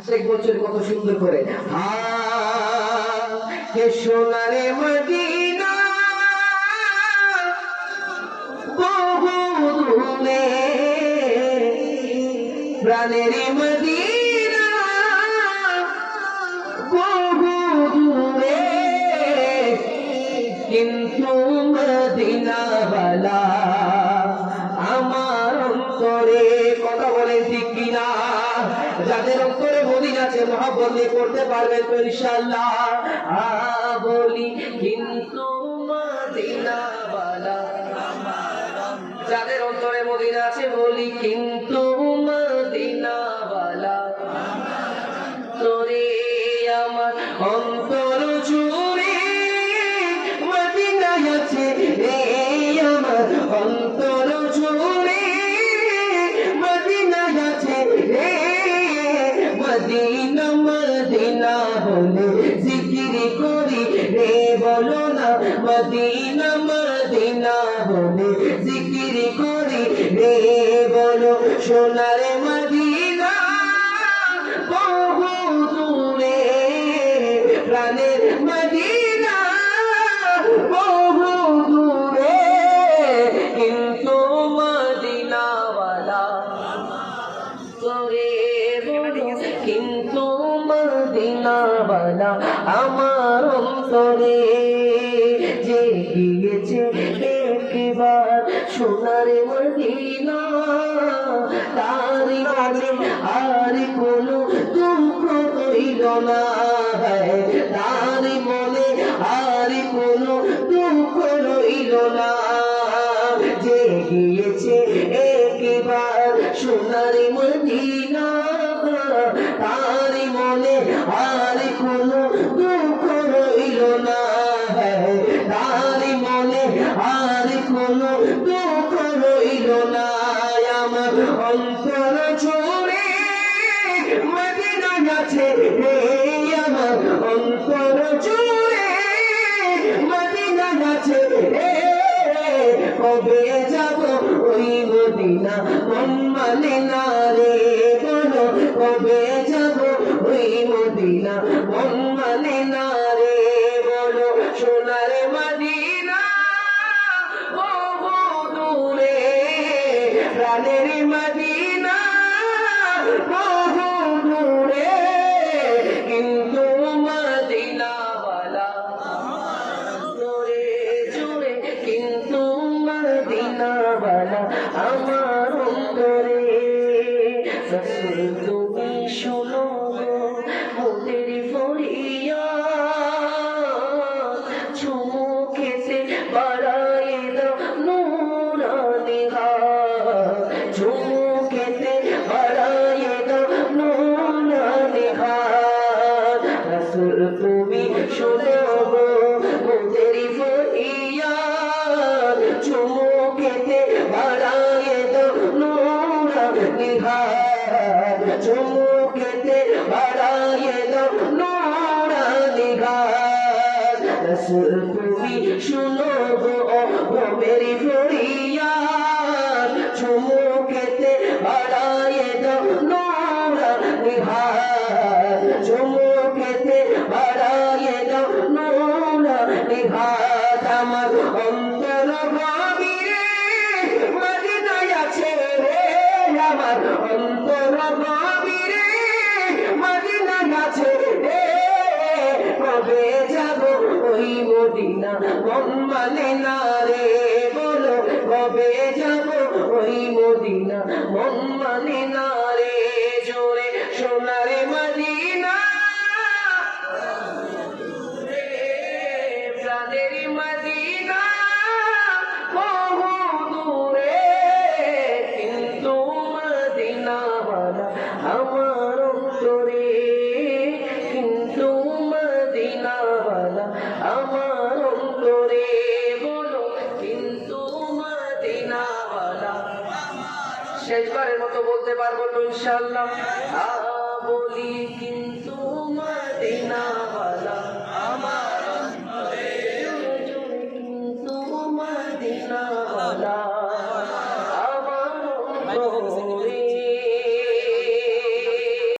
আশেক বছর কত সুন্দর করে। সোনারে মদিনা প্রাণের মদিনা কিন্তু মদিনাওয়ালা আমার অন্তরে কথা বলেন ঠিক কিনা? যাদের অন্তরে আছে নিয়ে করতে পারবেন তো ইনশাআল্লাহ। বলি কিন্তু যাদের অন্তরে মদিনা আছে বলি কিন্তু মদিনা মদিনা বলে জিকির করি। রে বলো, সোনার মদিনা, বহু দূরে, প্রাণের মদিনা, বহু দূরে। কিন্তু মদিনাওয়ালা করে বলো, কিন্তু মদিনাওয়ালা আমার অন্তরে কাছে আর দুঃখ রইল না। তার মনে আর কোনো দুঃখ রইল না। যে গিয়েছে একবার সোনার মদিনা, তার মনে আর কোনো দুঃখ রইল না। তার মনে আর কোনো দুঃখ রইল না। আমার অন্তর আছে রে আমার অন্তর মদিনা আছে। কবে যাব ওই মদিনা? মন মানে না রে বলো কবে যাব ওই মদিনা? মন মানে না রে বলো, সোনার মদিনা। দূরে। প্রাণের মদিনা তুমি শোনো মোদের ফরিয়া চুমু খেতে বাড়াই দাও নুরানি হাত চুমু খেতে বাড়াই দাও নুরানি হাত রসুল তুমি শোনো মোদের ফরিয়া চুমু খেতে বাড়াই দাও নুরানি হাত চুমু খেতে বাড়াই দাও নুরানি হাত রসুল, তুমি শুনো গো ও মেরি ফরিয়াদ চুমু খেতে বাড়ায়ে দাও নোরা নিহার চুমু খেতে দাও নোরা নিহার মদিনা মন মানে না রে? বলো কবে যাব ওই মদিনা? মন মানে রে? শেষবারের মতো বলতে পারব তো ইনশাল্লাহ বলি কিন্তু মদিনাওয়ালা আমার